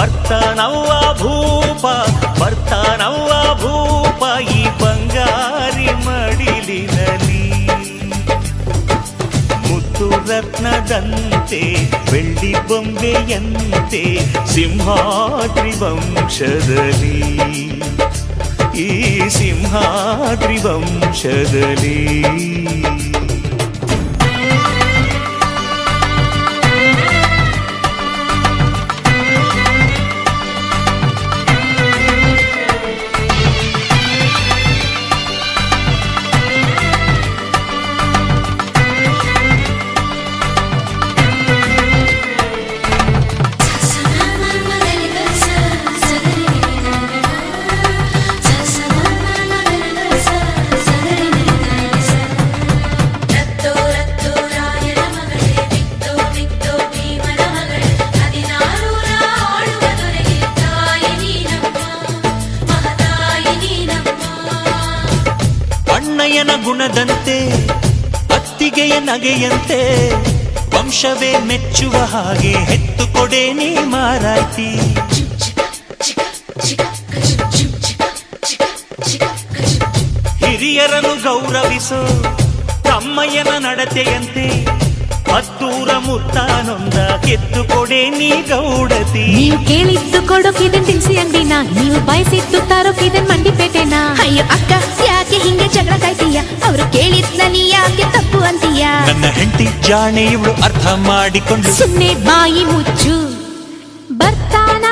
ಬರ್ತಾನವ್ವ ಭೂಪ ಬರ್ತಾನವ್ವ ಭೂಪ ಈ ಬಂಗಾರಿ ಮಡಿಲಿನಲ್ಲಿ ಮುತ್ತು ರತ್ನದಂತೆ ಬೆಳ್ಳಿ ಬೊಂಬೆಯಂತೆ ಸಿಂಹಾದ್ರಿ ವಂಶದಲ್ಲಿ ಈ ಸಿಂಹಾದ್ರಿ ವಂಶದಲ್ಲಿ ಅಣ್ಣಯ್ಯನ ಗುಣದಂತೆ ಅತ್ತಿಗೆಯ ನಗೆಯಂತೆ, ವಂಶವೇ ಮೆಚ್ಚುವ ಹಾಗೆ ಹೆತ್ತು ಕೊಡೆ ನೀ ಮಾರಾಯ್ತಿ. ಹಿರಿಯರನ್ನು ಗೌರವಿಸೋ, ತಮ್ಮಯ್ಯನ ನಡತೆಯಂತೆ ಮತ್ತೂರ ಮುತ್ತಾನೊಂದ ಕೆತ್ತು ಕೊಡೆ ನೀ ಗೌಡತಿ. ನೀವು ಕೇಳಿದ್ದು ಕೊಡೋಕೆ ನೀವೇನಾ ನೀವು ಬಯಸಿದ್ದು ತರುಪಿದೆ ಮಂಡಿಪೇಟೆನಾ? ಅಯ್ಯೋ ಅಕ್ಕ ಯಾಕೆ ಹಿಂಗೆ ಜಗಳ ಕಾಯ್ತೀಯ? ಅವರು ಕೇಳಿದ್ನ ನೀ ಯಾಕೆ ತಪ್ಪು ಅಂತೀಯ? ನನ್ನ ಹೆಂಡತಿ ಜಾಣೆ ಇವಳು ಅರ್ಥ ಮಾಡಿಕೊಂಡು ಸುಮ್ಮನೆ ಬಾಯಿ ಮುಚ್ಚು. ಬರ್ತಾನಾ